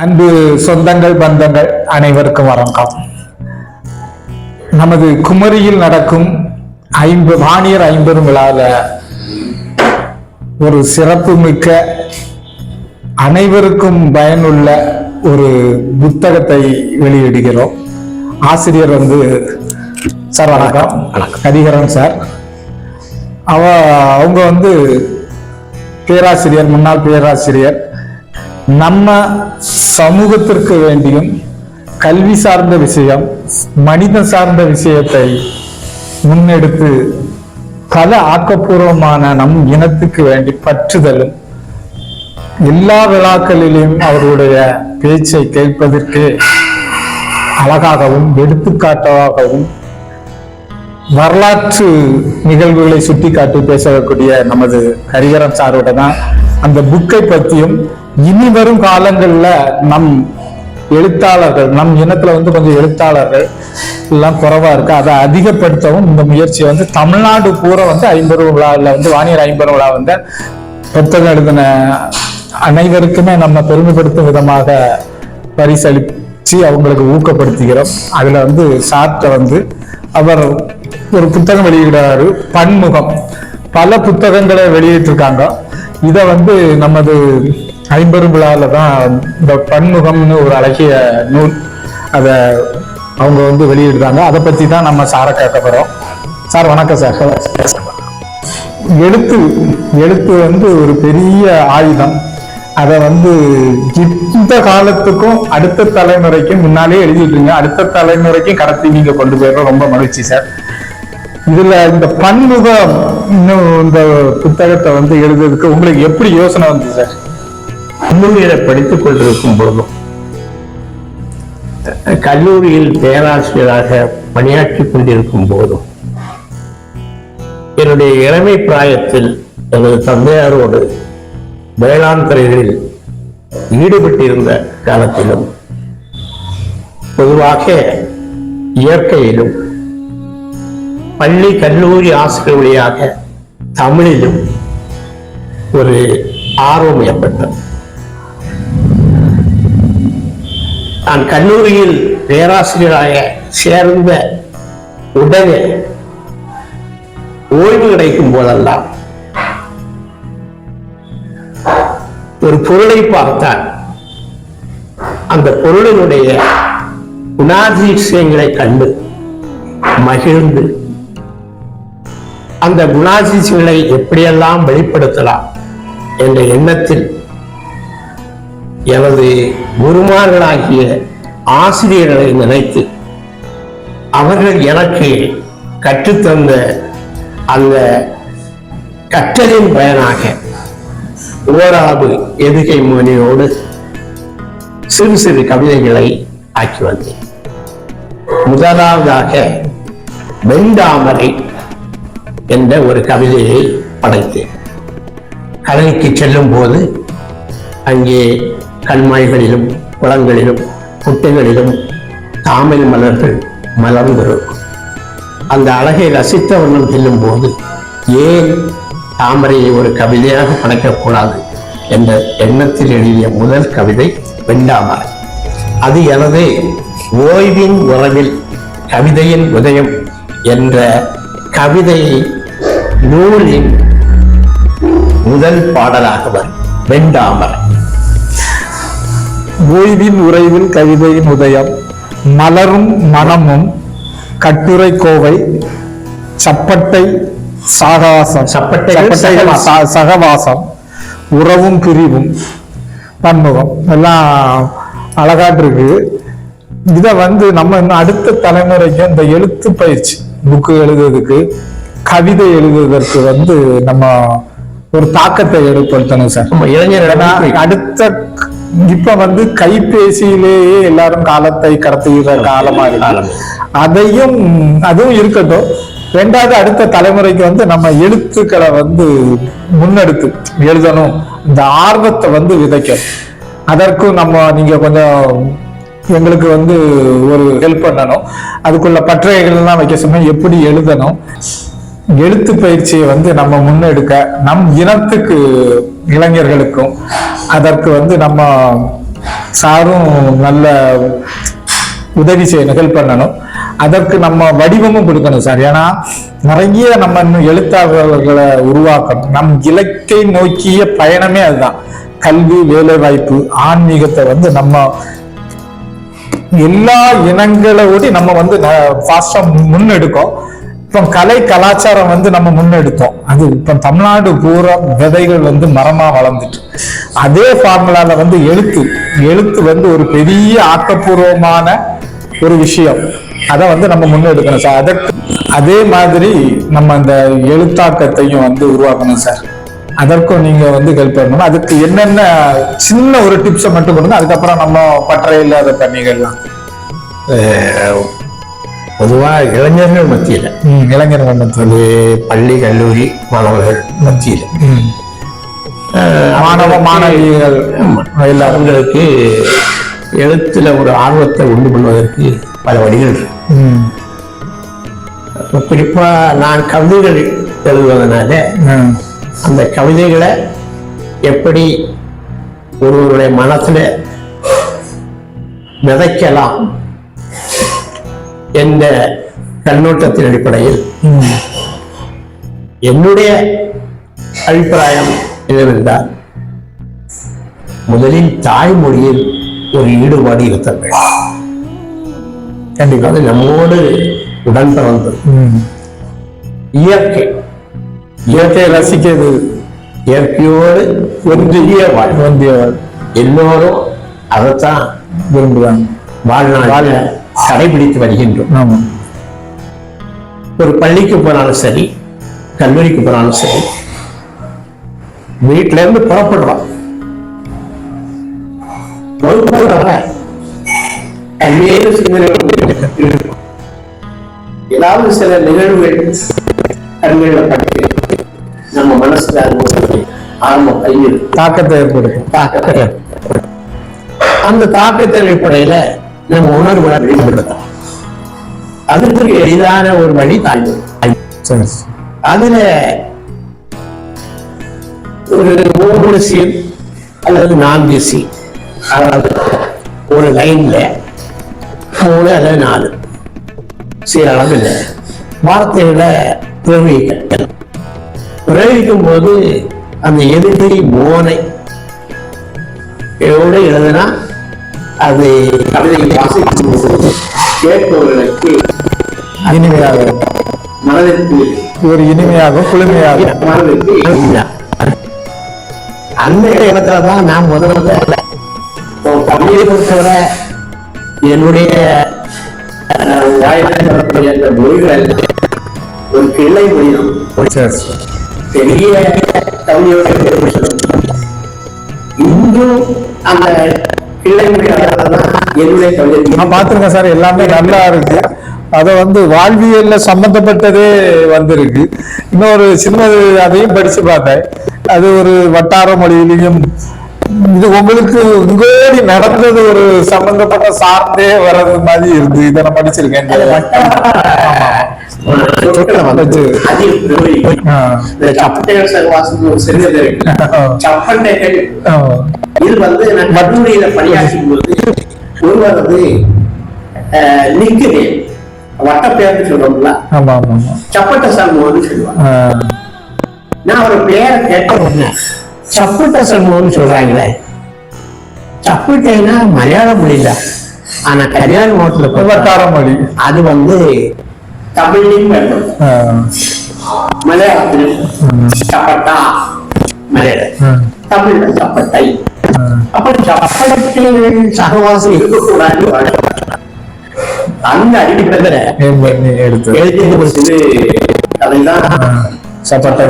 அன்பு சொந்தங்கள் பந்தங்கள் அனைவருக்கும் வணக்கம். நமது குமரியில் நடக்கும் ஐம்பது வாணியர் ஐம்பெரும் விழாவில் ஒரு சிறப்பு மிக்க அனைவருக்கும் பயனுள்ள ஒரு புத்தகத்தை வெளியிடுகிறோம். ஆசிரியர் வந்து சார் வணக்கம். கதிகரன் சார். அவ அவங்க வந்து பேராசிரியர் முன்னாள் பேராசிரியர். நம்ம சமூகத்திற்கு வேண்டியும் கல்வி சார்ந்த விஷயம் மனிதன் சார்ந்த விஷயத்தை முன்னெடுத்து பல ஆக்கப்பூர்வமான நம் இனத்துக்கு வேண்டி பற்றுதலும் எல்லா விழாக்களிலும் அவருடைய பேச்சை கேட்பதற்கு அழகாகவும் எடுத்துக்காட்டாகவும் வரலாற்று நிகழ்வுகளை சுட்டி காட்டி பேசக்கூடிய நமது ஹரிகரன் சாரோட தான் அந்த புக்கை பத்தியும் இனி வரும் காலங்கள்ல நம் எழுத்தாளர்கள் நம் இனத்துல வந்து கொஞ்சம் எழுத்தாளர்கள் எல்லாம் குறைவா இருக்கு. அதை அதிகப்படுத்தவும் இந்த முயற்சியை வந்து தமிழ்நாடு பூரா வந்து ஐம்பது விழாவில் வந்து வாணியர் ஐம்பது விழா வந்து புத்தகம் எழுதின அனைவருக்குமே நம்ம பெருமைப்படுத்தும் விதமாக பரிசளிச்சு அவங்களுக்கு ஊக்கப்படுத்துகிறோம். அதுல வந்து சார்ட்ட வந்து அவர் ஒரு புத்தகம் வெளியிடுறாரு பன்முகம். பல புத்தகங்களை வெளியிட்டிருக்காங்க. இதை வந்து நமது ஐம்பெரும் விழாவில் தான் இந்த பன்முகம்னு ஒரு அழகிய நூல் அதை அவங்க வந்து வெளியிடுறாங்க. அதை பத்தி தான் நம்ம சாரை கேட்க போறோம். சார். வணக்கம் சார். எழுத்து எழுத்து வந்து ஒரு பெரிய ஆயுதம். அதை வந்து இந்த காலத்துக்கும் அடுத்த தலைமுறைக்கும் முன்னாலே எழுதிட்டுருங்க. அடுத்த தலைமுறைக்கும் கடத்தி நீங்க கொண்டு போயிடுற ரொம்ப மகிழ்ச்சி சார். இதுல இந்த பன்முகம் இன்னும் இந்த புத்தகத்தை வந்து எழுதுறதுக்கு உங்களுக்கு எப்படி யோசனை வந்து சார்? கல்லூரியில படித்துக் கொண்டிருக்கும் பொழுதும் கல்லூரியில் பேராசிரியராக பணியாற்றிக் கொண்டிருக்கும் போதும் என்னுடைய இளமை பிராயத்தில் எனது தந்தையாரோடு வேளாண் துறைகளில் ஈடுபட்டிருந்த காலத்திலும் பொதுவாக இயற்கையிலும் பள்ளி கல்லூரி ஆசிரியர் வழியாக தமிழிலும் ஒரு ஆர்வம் ஏற்பட்டது. நான் கல்லூரியில் பேராசிரியராக சேர்ந்த உடனே ஓய்வு கிடைக்கும் போதெல்லாம் ஒரு பொருளை பார்த்தால் அந்த பொருளினுடைய குணாதிசயங்களை கண்டு மகிழ்ந்து அந்த குணாதிசயங்களை எப்படியெல்லாம் வெளிப்படுத்தலாம் என்ற எண்ணத்தில் எனது குருமார்களாகிய ஆசிரியர்களை நினைத்து அவர்கள் எனக்கு கற்றுத்தந்த அந்த கற்றலின் பயனாக ஓரளவு எதுகை மொழியோடு சிறு சிறு கவிதைகளை ஆக்கி வந்தேன். முதலாவதாக வெண்டாமரை என்ற ஒரு கவிதையை படைத்தேன். கடலுக்கு செல்லும் போது அங்கே கண்மாய்களிலும் குளங்களிலும் குட்டைகளிலும் தாமல் மலர்கள் மலர்ந்திருக்கும். அந்த அழகை ரசித்தவண்ணம் செல்லும் போது ஏன் தாமரையை ஒரு கவிதையாக படைக்கக்கூடாது என்ற எண்ணத்தில் எழுதிய முதல் கவிதை வெண்டாமரை. அது எனது ஓய்வின் உறவில் கவிதையின் உதயம் என்ற கவிதை நூலின் முதல் பாடலாக வரும். வெண்டாமரை. ஓய்வின் உறைவில் கவிதையின் உதயம் மலரும் மனமும் கட்டுரை கோவை சப்பட்டை சாகாசம். சகவாசம். உறவும் பிரிவும். பன்முகம். எல்லாம் அழகாட்டு இருக்கு இத வந்து நம்ம இன்னும் அடுத்த தலைமுறைக்கு இந்த எழுத்து பயிற்சி புக்கு எழுதுறதுக்கு கவிதை எழுதுவதற்கு வந்து நம்ம ஒரு தாக்கத்தை ஏற்படுத்தணும் சார். ஏன்னா, அடுத்த இப்ப வந்து கைபேசியிலேயே எல்லாரும் காலத்தை கடத்துகிற காலமா இருக்கு. அதையும் அதுவும் இருக்கட்டும். ரெண்டாவது அடுத்த தலைமுறைக்கு வந்து நம்ம எழுத்துக்களை வந்து முன்னெடுத்து எழுதணும். இந்த ஆர்வத்தை வந்து விதைக்கணும். அதற்கும் நம்ம நீங்க கொஞ்சம் எங்களுக்கு வந்து ஒரு ஹெல்ப் பண்ணணும். அதுக்குள்ள பற்றைகள்லாம் வைக்க சொன்னா எப்படி எழுதணும்? எழுத்து பயிற்சியை வந்து நம்ம முன்னெடுக்க நம் இனத்துக்கு இளைஞர்களுக்கும் அதற்கு வந்து நம்ம சாரும் நல்ல உதவி செய்யணும் ஹெல்ப் பண்ணணும். அதற்கு நம்ம வடிவமும் கொடுக்கணும் சார். ஏன்னா நிறைய நம்ம இன்னும் எழுத்தாளர்களை உருவாக்கணும். நம் இலக்கை நோக்கிய பயணமே அதுதான். கல்வி வேலை வாய்ப்பு ஆன்மீகத்தை வந்து நம்ம எல்லா இனங்களோடி நம்ம வந்து ஃபாஸ்டா முன்னெடுக்கோம். இப்போ கலை கலாச்சாரம் வந்து நம்ம முன்னெடுத்தோம். அது இப்போ தமிழ்நாடு பூரா விதைகள் வந்து மரமா வளர்ந்துட்டு. அதே ஃபார்முலால வந்து எழுத்து. எழுத்து வந்து ஒரு பெரிய ஆக்கப்பூர்வமான ஒரு விஷயம். அதை வந்து நம்ம முன்னெடுக்கணும் சார். அதற்கு அதே மாதிரி நம்ம அந்த எழுத்தாக்கத்தையும் வந்து உருவாக்கணும் சார். அதற்கும் நீங்க வந்து ஹெல்ப் பண்ணணும். அதுக்கு என்னென்ன சின்ன ஒரு டிப்ஸை மட்டும் கொடுங்க அதுக்கப்புறம் நம்ம பற்றையில் அதை பண்ணிக்கலாம் பொதுவாக இளைஞர்கள் மத்தியில். ம், இளைஞர் மன்றத்தில் அது பள்ளி கல்லூரி மாணவர்கள் மத்தியில். மாணவ மாணவிகள் எல்லாரும். அவங்களுக்கு எழுத்துல ஒரு ஆர்வத்தை உண்டு பண்ணுவதற்கு பல வழிகள். இருக்கு ம், இப்ப குறிப்பா நான் கவிதைகள் எழுதுவதனால அந்த கவிதைகளை எப்படி ஒருவருடைய மனசுல விதைக்கலாம் என்ற கண்ணோட்டத்தின் அடிப்படையில் என்னுடைய அபிப்பிராயம் என்னவென்றால் முதலில் தாய்மொழியில் ஒரு ஈடுபாடு இருத்தல் வேண்டும். கண்டிப்பா. அது நம்மோடு உடன் பிறந்தது. இயற்கை. இயற்கையை ரசிக்கிறது. இயற்கையோடு ஒன்றிய வாழ் வேண்டியவர் எல்லோரும் அதைத்தான் விரும்புவாங்க வாழ்நாளில் கடைபிடித்து வருகின்றோம். ஒரு பள்ளிக்கு போனாலும் சரி கல்லூரிக்கு போனாலும் சரி வீட்டில இருந்து வர பல்வேறு சிந்தனைகள் இருக்கும். ஏதாவது சில நிகழ்வுகள் கண்களில் பட்டு நம்ம மனசுல ஆரம்ப பயிர் தாக்கத்தை ஏற்படுத்தும். தாக்கத்தை அந்த தாக்கத்தின் அடிப்படையில நம்ம உணர்வுகளை வெளிப்படுத்தலாம் அதற்கு எளிதான ஒரு வழி சரி அதுல ஒரு மூணு சீர் அல்லது நான்கு சீர். அதாவது ஒரு லைன்ல மூணு அல்லது நாலு சீர் அளவில் வார்த்தைகளை பிரயோகிக்க பிரயோகிக்கும் போது அந்த எதிர்கை மோனை எவ்வளோ எழுதுனா அது கவிதை வாசிக்கும் போது கேட்பவர்களுக்கு இனிமையாக. மனதிற்கு ஒரு இனிமையாக குளுமையாக. மனதிற்கு இல்லை. அந்த இடத்துல தான் நான் முதல்ல கவிதையை பொறுத்தவரை என்னுடைய அந்த மொழிகள் ஒரு கிளை மொழிதான். பெரிய சொல்லும். இன்றும் அந்த கிளை என்னுடைய கவிதை நான் பார்த்திருக்கேன் சார் எல்லாமே நல்லா இருக்கு அதை வந்து வாழ்வியல்ல சம்பந்தப்பட்டதே வந்திருக்கு இன்னொரு சின்னது அதையும் படிச்சு பார்த்தேன் அது ஒரு வட்டார மொழியிலையும் இது உங்களுக்கு உங்களோடி நடந்தது ஒரு சம்பந்தப்பட்ட சார்ந்தே வர்றது மாதிரி இருந்து இதை நான் படிச்சிருக்கேன். ஒரு இருக்கு. இது வந்து நான் கல்லூரியில பணியாற்றும் போது ஒருவர் வந்து நிக்குது. வட்டப்பேர்னு சொல்றோம்ல. சப்பட்ட சண்முகம்னு சொல்லுவாங்க. நான் அவர் பேரை கேட்ட சப்பட்ட சண்முகம்னு சொல்றாங்களே. சப்பட்டைனா மலையாள மொழியில. ஆனா கல்யாண மாவட்டத்துல வட்டார மொழி. அது வந்து தமிழ்லையும் பயன்படும் ஆ. மலையாளத்தில் சப்பட்டா மலையாளம். தமிழ்ல சப்பட்டை. அப்ப சப்பட்டத்தில் சகவாசம் இருக்கக்கூடாது அந்த அடிப்படையில ஏன் பண்ணி எடுத்து. எழுதி ஒரு சிறு கதைதான். சப்பட்ட.